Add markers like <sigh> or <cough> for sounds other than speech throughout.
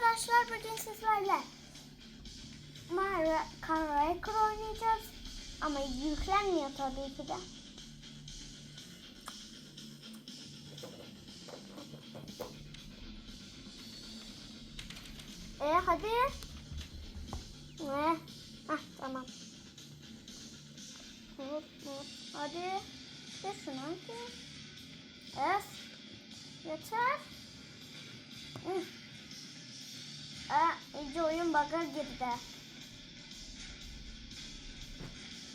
arkadaşlar bugün sizlerle Mario Kart oynayacağız. Ama yüklenmiyor tabii ki de. E hadi. Ne? Hah tamam. Hop hop. Hadi. De şunu hadi. Evet. Yeter. Hı. Aa, iyice oyun bug'a girdi.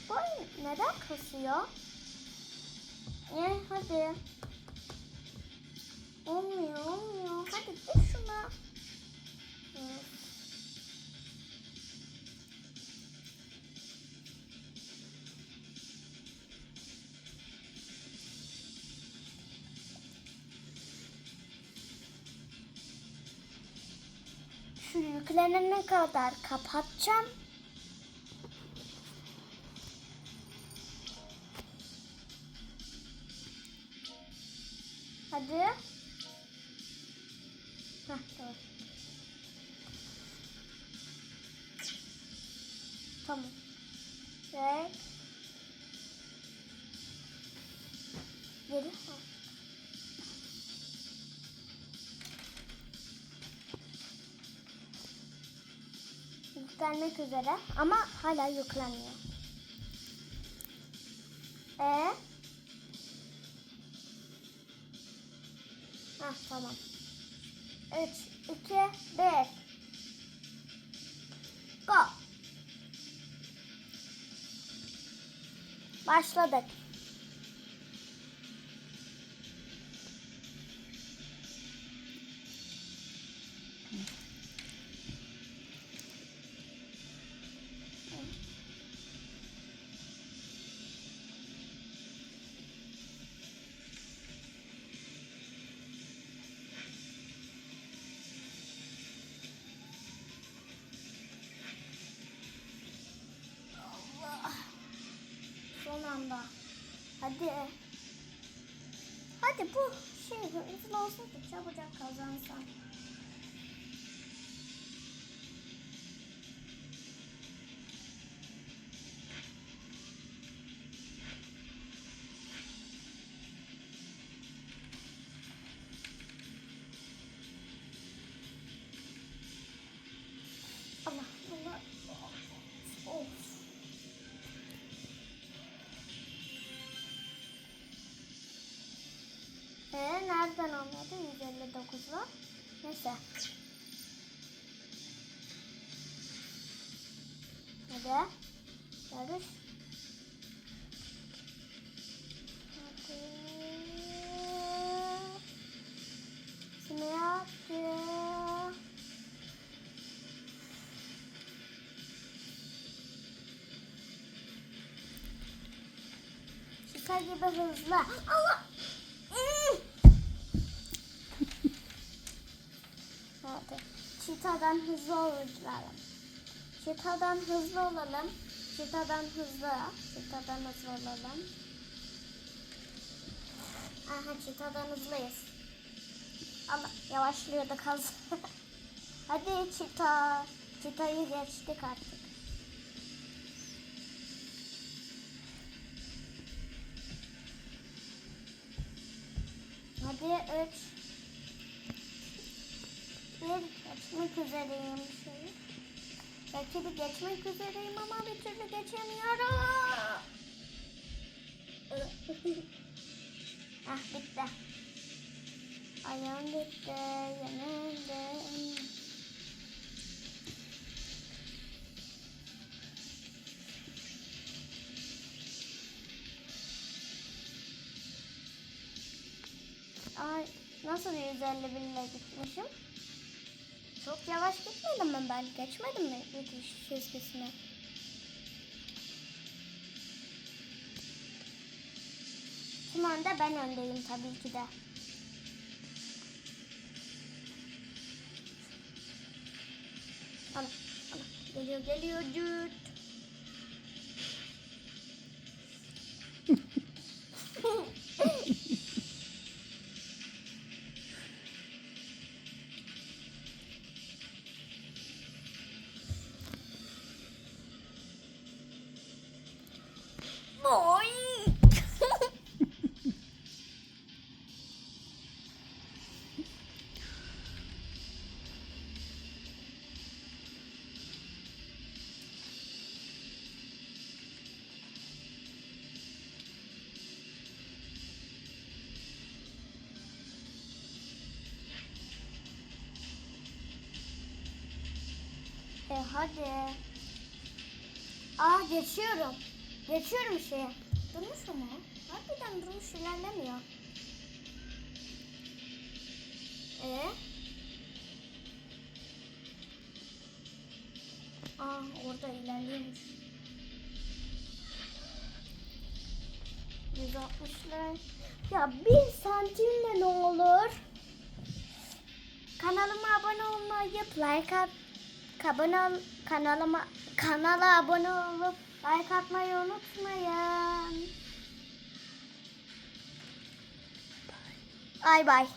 Bu oyun neden kasıyor? E hadi. Olmuyor olmuyor. Hadi git şuna. Hı. Şu yüklenene kadar kapatacağım. Hadi. Heh, tamam. Tamam. Ve geri al. Yüklenmek üzere ama hala yüklenmiyor. E Hah tamam. 3, 2, 1. Go. Başladık. Hadi. Hadi bu şey hızlı olsa da çabucak kazansan. Ee, nereden anladı 159'u? Neyse. Hadi. Yarış. Hadi. Şimdi yaptı. Şaka gibi hızlı. Allah! Çitadan hızlı olalım. Çitadan hızlı olalım. Çitadan hızlı. Çitadan hızlı olalım. Aha çitadan hızlıyız. Ama yavaşlıyorduk az. <laughs> Hadi çita. Çitayı geçtik artık. Hadi 3 rakibi geçmek üzereyim. Şöyle. Rakibi geçmek üzereyim ama bir türlü geçemiyorum. <laughs> ah bitti. Ayağım bitti. Yanımda. Ay nasıl 150 bile gitmişim? Çok yavaş gitmedim mi ben? Geçmedim mi bitiş çizgisine? Şu anda ben öndeyim tabii ki de. Ana, ana. Geliyor, geliyor. Düt. E hadi. Aa geçiyorum. Geçiyorum şeye. Durmuş mu? Harbiden durmuş ilerlemiyor. E? Aa orada ilerliyormuş. 160'lar. Ya bir santimle ne olur? Kanalıma abone olmayı, like at, abone ol, kanalıma kanala abone olup like atmayı unutmayın. Bay bay.